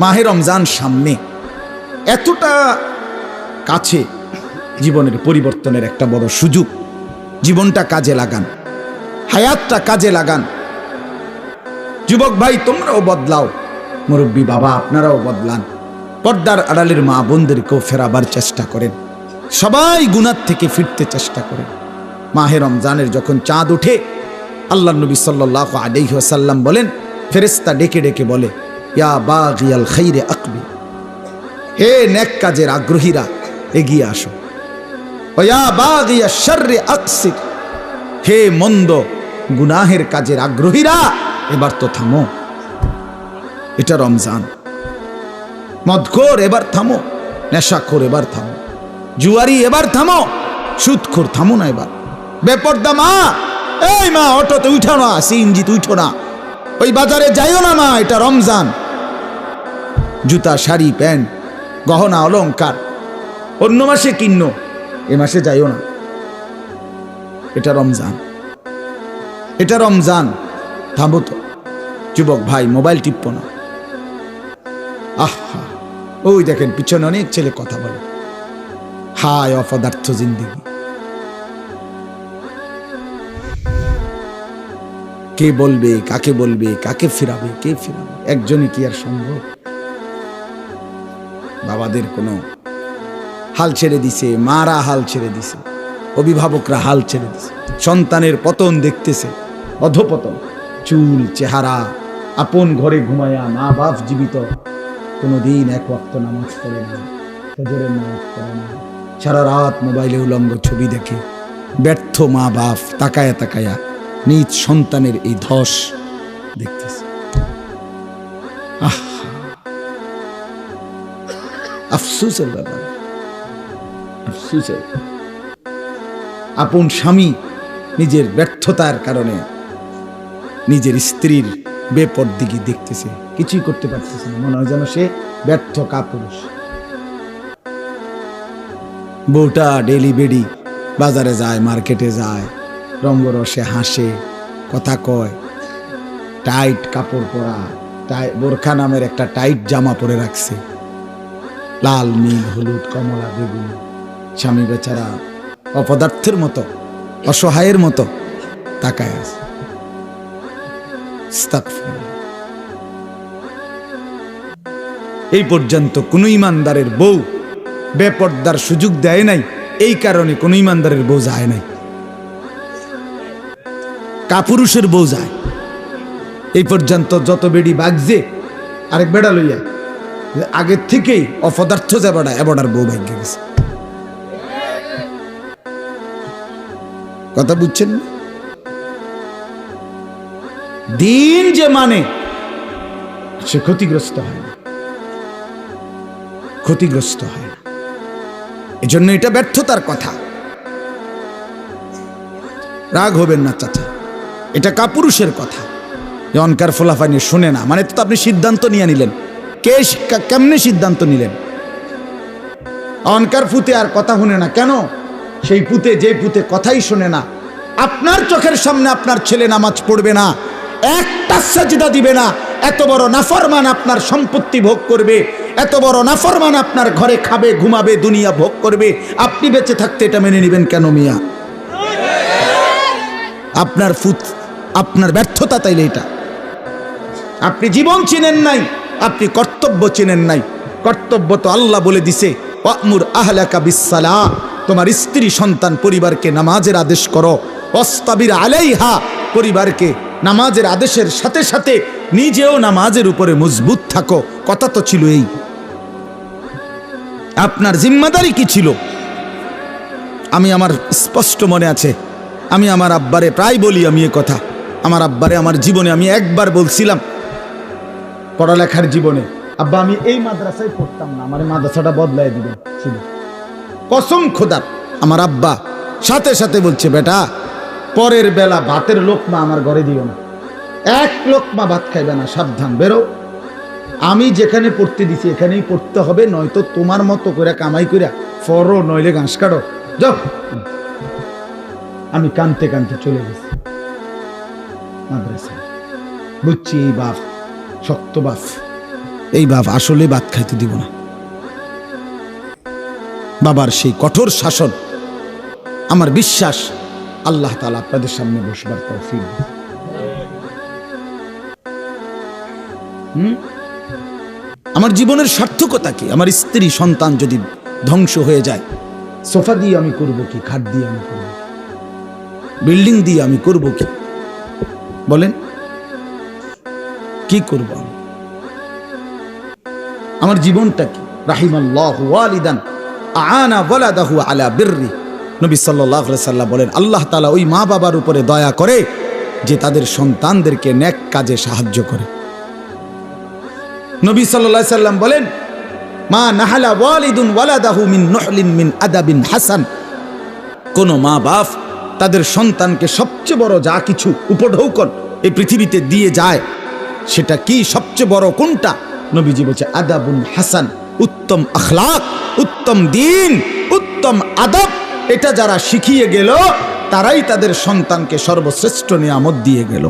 মাহে রমজান সামনে। এতটা কাছে জীবনের পরিবর্তনের একটা বড় সুযোগ। জীবনটা কাজে লাগান। হায়াতটা কাজে লাগান। যুবক ভাই, তোমরাও বদলাও। মুরব্বী বাবা, আপনারাও বদলান। পর্দার আড়ালের মা বোনদেরকেও ফেরাবার চেষ্টা করেন। সবাই গুনার থেকে ফিরতে চেষ্টা করেন। মাহে রমজানের যখন চাঁদ ওঠে আল্লাহ নবী সাল্লাহ আলাইসাল্লাম বলেন ফেরেস্তা ডেকে ডেকে বলে হে নেক কাজের আগ্রহীরা, এগিয়ে আসো। হে মন্দ গুনাহের কাজের আগ্রহীরা, এবার তো থামো। এটা রমজান। মদখোর এবার থামো, নেশাখোর এবার থামো। জুয়ারি এবার থামো, সুদখোর থামো না এবার। বেপর্দা মা, এই মা, অটোতে উঠো না, সিএনজিতে উঠো না। ওই বাজারে যাইও না মা, এটা রমজান। জুতা, শাড়ি, প্যান্ট, গহনা, অলংকার। অন্য মাসে কিন্ন, এ মাসে যাইও না। এটা রমজান। এটা রমজান। থামো তো। যুবক ভাই, মোবাইল টিপ্প না। আহা, ওই দেখেন, পিছনে অনেক ছেলে কথা বলে। হায় অপদার্থ জিন্দিগি। কে বলবে, কাকে বলবে, কাকে ফিরাবে, কে ফিরাবে? একজনই কি আর সম্ভব? বাবাদের কোনো হাল ছেড়ে দিছে, মারা হাল ছেড়ে দিছে, অভিভাবকরা হাল ছেড়ে দিছে, সন্তানের পতন দেখতেছে, অধপতন, চুল, চেহারা, আপন ঘরে ঘুমায়া মা বাপ জীবিত, কোনোদিন এক ওয়াক্ত নামাজ পড়ে না ফজরের নামাজ পড়ে না, সারা রাত মোবাইলে উলঙ্গ ছবি দেখে, ব্যর্থ মা বাপ তাকায়া তাকায়া নিজ সন্তানের এই ধস দেখতেছে। আহ! আফসুসের আপন স্বামী নিজের ব্যর্থতার কারণে নিজের স্ত্রীর বেপরদিগি দেখতেছে, কিছুই করতে পারতেছে না। মনে হয় যেন সে ব্যর্থ কাপুরুষ। বউটা ডেলি বেডি বাজারে যায়, মার্কেটে যায় রঙ্গরসে হাসে, কথা কয়। টাইট কাপড় পরা, টাই বোরখা নামের একটা টাইট জামা পরে রাখছে। লাল, নীল, হলুদ, কমলা, বেগুনি। স্বামী বেচারা অপদার্থের মতো, অসহায়ের মতো তাকায় আছে। এই পর্যন্ত কোন ইমানদারের বউ বেপর্দার সুযোগ দেয় নাই, এই কারণে কোন ইমানদারের বউ যায় নাই। কাপুরুষের বউ যায়। এই পর্যন্ত যত বেড়ি বাগছে আরেক বেড়া লইয়া আগের থেকেই অপদার্থ যে বেড়া এবড়ার বউ ভাগ্যে গেছে। কথা বুঝছেন? দিন যে মানে সে ক্ষতিগ্রস্ত হয় না। ক্ষতিগ্রস্ত হয় না। এজন্য এটা ব্যর্থতার কথা। রাগ হবেন না চাচা। এটা কাপুরুষের কথা। যে অনকার ফোলাফানি শুনে না মানে তো আপনি সিদ্ধান্ত নিয়ে নিলেন। কে কেমনে সিদ্ধান্ত নিলেন? অনকার ফুতে আর কথা শুনে না। কেন? সেই পুতে যে পুতে কথাই শোনে না। আপনার চোখের সামনে আপনার ছেলে নামাজ পড়বে না। একটা সাজদা দিবে না। এত বড় নাফরমান আপনার সম্পত্তি ভোগ করবে। এত বড় নাফরমান আপনার ঘরে খাবে, ঘুমাবে, দুনিয়া ভোগ করবে। আপনি বেঁচে থাকতে এটা মেনে নেবেন কেন মিয়া? আপনার ফুত, আপনার ব্যর্থতা তাইলে এটা। আপনি জীবন চিনেন নাই, আপনি কর্তব্য চিনেন নাই। কর্তব্য তো আল্লাহ বলে দিছে, ওয়ামুর আহলাকা বিসালা তোমার স্ত্রী, সন্তান, পরিবারকে নামাজের আদেশ করো। অস্তাবির আলাইহা, পরিবারকে নামাজের আদেশের সাথে সাথে নিজেও নামাজের উপরে মজবুত থাকো। কথা তো ছিল এই। আপনার জিম্মাদারি কি ছিল? আমি আমার স্পষ্ট মনে আছে। আমি আমার আব্বারে প্রায় বলি আমি এ কথা। আমার আব্বারে, আমার জীবনে আমি একবার বলছিলাম, পড়ালেখার জীবনে। আব্বা, আমি এই মাদ্রাসায় পড়তাম না, আমার মাদ্রাসাটা বদলাই দিবেন শুধু কসম খোদার আমার আব্বা সাথে সাথে বলছে, বেটা, পরের বেলা ভাতের লোকমা আমার ঘরে দিও না। এক লোকমা ভাত খাইবে না, সাবধান, বেরো। আমি যেখানে পড়তে দিছি, এখানেই পড়তে হবে, নয়তো তোমার মতো করে কামাই করে ফরো নইলে ঘাস কাটো। যাও। আমি কানতে কানতে চলে গেছি। মাদ্রাসায়। বুঝছি, এই বাপ, শক্ত বাপ। এই বাপ আসলে ভাত খাইতে দিব না। বাবার সেই কঠোর শাসন, আমার বিশ্বাস আল্লাহ তালা আপনাদের সামনে বসবার তৌফিক। আমার জীবনের সার্থকতা কি? আমার স্ত্রী, সন্তান যদি ধ্বংস হয়ে যায়, সোফা দিয়ে আমি করব কি? খাট দিয়ে আমি করব বিল্ডিং দিয়ে আমি করব কি? বলেন, কি করব আমি? আমার জীবনটা কি? রাহিম আল্লাহ ওয়ালিদান আনা ওয়ালাদাহু আলা বিররি। নবী সাল্লাম বলেন, আল্লাহ তাআলা ওই মা বাবার উপরে দয়া করে যে তাদের সন্তানদেরকে নেক কাজে সাহায্য করে। নবী সাল্লাম বলেন, মা নাহালা ওয়ালিদুন ওয়ালাদাহু মিন নহলিন মিন আদাবিন হাসান। কোন মা বাপ তাদের সন্তানকে সবচেয়ে বড় যা কিছু উপঢৌকন এই পৃথিবীতে দিয়ে যায়, সেটা কি সবচেয়ে বড় কোনটা? নবীজি বলছে, আদাবুন হাসান, উত্তম আখলাক, উত্তম দিন, উত্তম আদব। এটা যারা শিখিয়ে গেল, তারাই তাদের সন্তানকে সর্বশ্রেষ্ঠ নিয়ামত দিয়ে গেল।